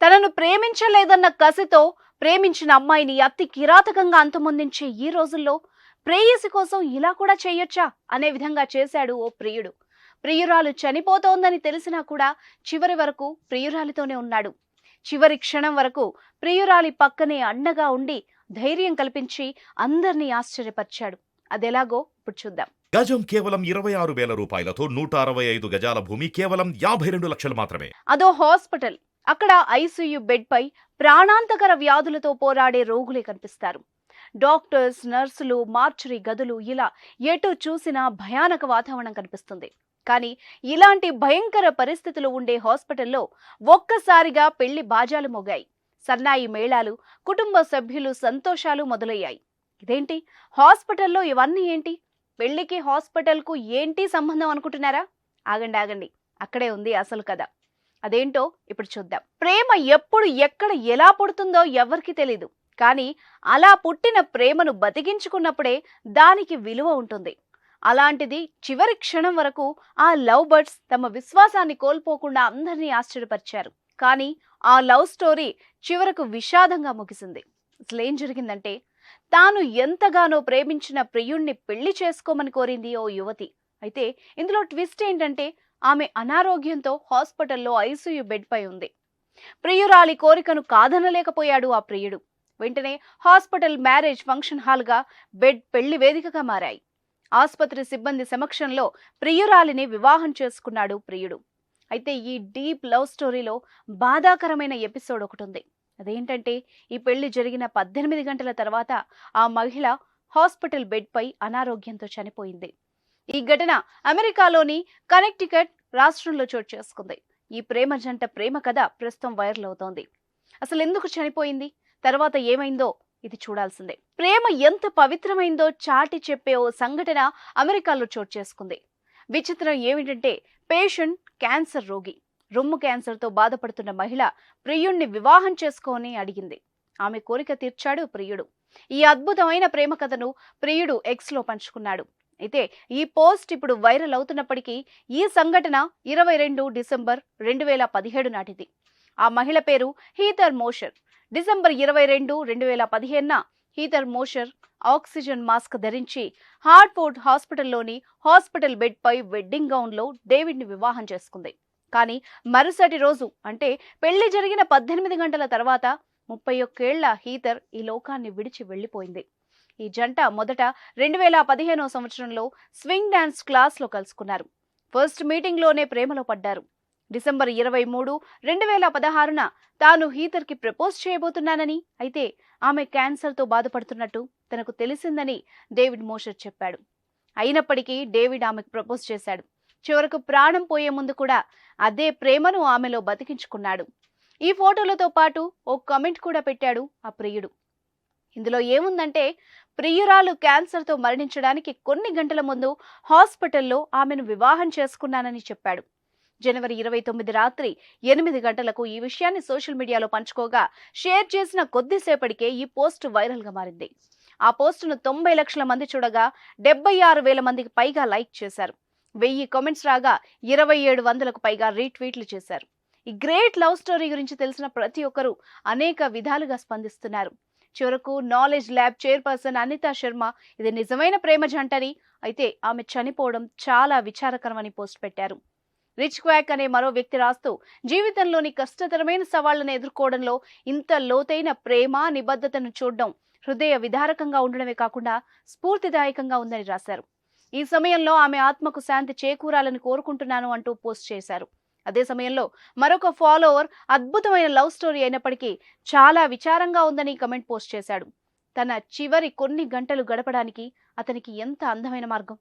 తనను ప్రేమించలేదన్న కసితో ప్రేమించిన అమ్మాయిని అతి కిరాతకంగా అంతమొందించే ఈ రోజుల్లో ప్రేయసి కోసం ఇలా కూడా చేయొచ్చా అనే విధంగా చేశాడు ఓ ప్రియుడు. ప్రియురాలు చనిపోతోందని తెలిసినా కూడా చివరి వరకు ప్రియురాలితోనే ఉన్నాడు. చివరి క్షణం వరకు ప్రియురాలి పక్కనే అండగా ఉండి ధైర్యం కల్పించి అందర్నీ ఆశ్చర్యపరిచాడు. అదెలాగో ఇప్పుడు చూద్దాం. గజం కేవలం ఇరవై ఆరు వేల రూపాయలతో నూట అరవై ఐదు గజాల భూమి కేవలం యాభై రెండు లక్షలు మాత్రమే. అదో హాస్పిటల్. అక్కడ ఐసీయూ బెడ్ పై ప్రాణాంతకర వ్యాధులతో పోరాడే రోగులే కనిపిస్తారు. డాక్టర్స్ నర్సులు మార్చురీ గదులు ఇలా ఎటు చూసినా భయానక వాతావరణం కనిపిస్తుంది. కానీ ఇలాంటి భయంకర పరిస్థితులు ఉండే హాస్పిటల్లో ఒక్కసారిగా పెళ్ళి బాజాలు మోగాయి. సన్నాయి మేళాలు కుటుంబ సభ్యులు సంతోషాలు మొదలయ్యాయి. ఇదేంటి? హాస్పిటల్లో ఇవన్నీ ఏంటి? పెళ్ళికి హాస్పిటల్కు ఏంటి సంబంధం అనుకుంటున్నారా? ఆగండి ఆగండి. అక్కడే ఉంది అసలు కథ. అదేంటో ఇప్పుడు చూద్దాం. ప్రేమ ఎప్పుడు ఎక్కడ ఎలా పుడుతుందో ఎవరికి తెలీదు. కానీ అలా పుట్టిన ప్రేమను బతికించుకున్నప్పుడే దానికి విలువ ఉంటుంది. అలాంటిది చివరి క్షణం వరకు ఆ లవ్ బర్డ్స్ తమ విశ్వాసాన్ని కోల్పోకుండా అందరినీ ఆశ్చర్యపరిచారు. కానీ ఆ లవ్ స్టోరీ చివరకు విషాదంగా ముగిసింది. అసలు ఏం జరిగిందంటే తాను ఎంతగానో ప్రేమించిన ప్రియుణ్ణి పెళ్ళి చేసుకోమని కోరింది ఓ యువతి. అయితే ఇందులో ట్విస్ట్ ఏంటంటే ఆమె అనారోగ్యంతో హాస్పిటల్లో ఐసీయూ బెడ్ పై ఉంది. ప్రియురాలి కోరికను కాదనలేకపోయాడు ఆ ప్రియుడు. వెంటనే హాస్పిటల్ మ్యారేజ్ ఫంక్షన్ హాల్గా బెడ్ పెళ్ళి వేదికగా మారాయి. ఆసుపత్రి సిబ్బంది సమక్షంలో ప్రియురాలిని వివాహం చేసుకున్నాడు ప్రియుడు. అయితే ఈ డీప్ లవ్ స్టోరీలో బాధాకరమైన ఎపిసోడ్ ఒకటి ఉంది అదేంటంటే ఈ పెళ్ళి జరిగిన పద్దెనిమిది గంటల తర్వాత ఆ మహిళ హాస్పిటల్ బెడ్పై అనారోగ్యంతో చనిపోయింది. ఈ ఘటన అమెరికాలోని కనెక్టికట్ రాష్ట్రంలో చోటు చేసుకుంది. ఈ ప్రేమ జంట ప్రేమ కథ ప్రస్తుతం వైరల్ అవుతోంది. అసలు ఎందుకు చనిపోయింది? తర్వాత ఏమైందో ఇది చూడాల్సిందే. ప్రేమ ఎంత పవిత్రమైందో చాటి చెప్పే ఓ సంఘటన అమెరికాలో చోటు చేసుకుంది. విచిత్రం ఏమిటంటే పేషెంట్ క్యాన్సర్ రోగి. రొమ్ము క్యాన్సర్తో బాధపడుతున్న మహిళ ప్రియుణ్ణి వివాహం చేసుకోని అడిగింది. ఆమె కోరిక తీర్చాడు ప్రియుడు. ఈ అద్భుతమైన ప్రేమ కథను ప్రియుడు ఎక్స్లో పంచుకున్నాడు. అయితే ఈ పోస్ట్ ఇప్పుడు వైరల్ అవుతున్నప్పటికీ ఈ సంఘటన ఇరవై రెండు డిసెంబర్ రెండు వేల పదిహేడు నాటిది. ఆ మహిళ పేరు హీతర్ మోషర్. డిసెంబర్ ఇరవై రెండు రెండు వేల పదిహేనున హీతర్ మోషర్ ఆక్సిజన్ మాస్క్ ధరించి హార్ట్ఫోర్డ్ హాస్పిటల్లోని హాస్పిటల్ బెడ్పై వెడ్డింగ్ గౌన్లో డేవిడ్ని వివాహం చేసుకుంది. కానీ మరుసటి రోజు అంటే పెళ్ళి జరిగిన పద్దెనిమిది గంటల తర్వాత ముప్పై ఒక్కేళ్ళ హీతర్ ఈ లోకాన్ని విడిచి వెళ్ళిపోయింది ఈ జంట మొదట రెండు వేల పదిహేనో సంవత్సరంలో స్వింగ్ డాన్స్ క్లాస్లో కలుసుకున్నారు. ఫస్ట్ మీటింగ్లోనే ప్రేమలో పడ్డారు. డిసెంబర్ ఇరవై మూడు రెండు వేల పదహారున తాను హీతర్కి ప్రపోజ్ చేయబోతున్నానని అయితే ఆమె క్యాన్సర్తో బాధపడుతున్నట్టు తనకు తెలిసిందని డేవిడ్ మోషర్ చెప్పాడు. అయినప్పటికీ డేవిడ్ ఆమెకు ప్రపోజ్ చేశాడు. చివరకు ప్రాణం పోయే ముందు కూడా అదే ప్రేమను ఆమెలో బతికించుకున్నాడు. ఈ ఫోటోలతో పాటు ఓ కమెంట్ కూడా పెట్టాడు ఆ ప్రియుడు. ఇందులో ఏముందంటే ప్రియురాలు క్యాన్సర్తో మరణించడానికి కొన్ని గంటల ముందు హాస్పిటల్లో ఆమెను వివాహం చేసుకున్నానని చెప్పాడు. జనవరి ఇరవై తొమ్మిది రాత్రి ఎనిమిది గంటలకు ఈ విషయాన్ని సోషల్ మీడియాలో పంచుకోగా షేర్ చేసిన కొద్దిసేపటికే ఈ పోస్ట్ వైరల్గా మారింది. ఆ పోస్టును తొంభై లక్షల మంది చూడగా డెబ్బై ఆరు వేల మందికి పైగా లైక్ చేశారు. వెయ్యి కామెంట్స్ రాగా ఇరవై ఏడు వందలకు పైగా రీట్వీట్లు చేశారు. ఈ గ్రేట్ లవ్ స్టోరీ గురించి తెలిసిన ప్రతి ఒక్కరూ అనేక విధాలుగా స్పందిస్తున్నారు. చివరకు knowledge lab chairperson Anita Sharma ఇది నిజమైన ప్రేమ జంటని. అయితే ఆమె చనిపోవడం చాలా విచారకరమని పోస్ట్ పెట్టారు. రిచ్ క్వాక్ అనే మరో వ్యక్తి రాస్తూ జీవితంలోని కష్టతరమైన సవాళ్ళను ఎదుర్కోవడంలో ఇంత లోతైన ప్రేమ నిబద్ధతను చూడడం హృదయ విదారకంగా ఉండడమే కాకుండా స్ఫూర్తిదాయకంగా ఉందని రాశారు. ఈ సమయంలో ఆమె ఆత్మకు శాంతి చేకూరాలని కోరుకుంటున్నాను అంటూ పోస్ట్ చేశారు. అదే సమయంలో మరొక ఫాలోవర్ అద్భుతమైన లవ్ స్టోరీ అయినప్పటికీ చాలా విచారంగా ఉందని కమెంట్ పోస్ట్ చేశాడు. తన చివరి కొన్ని గంటలు గడపడానికి అతనికి ఎంత అందమైన మార్గం?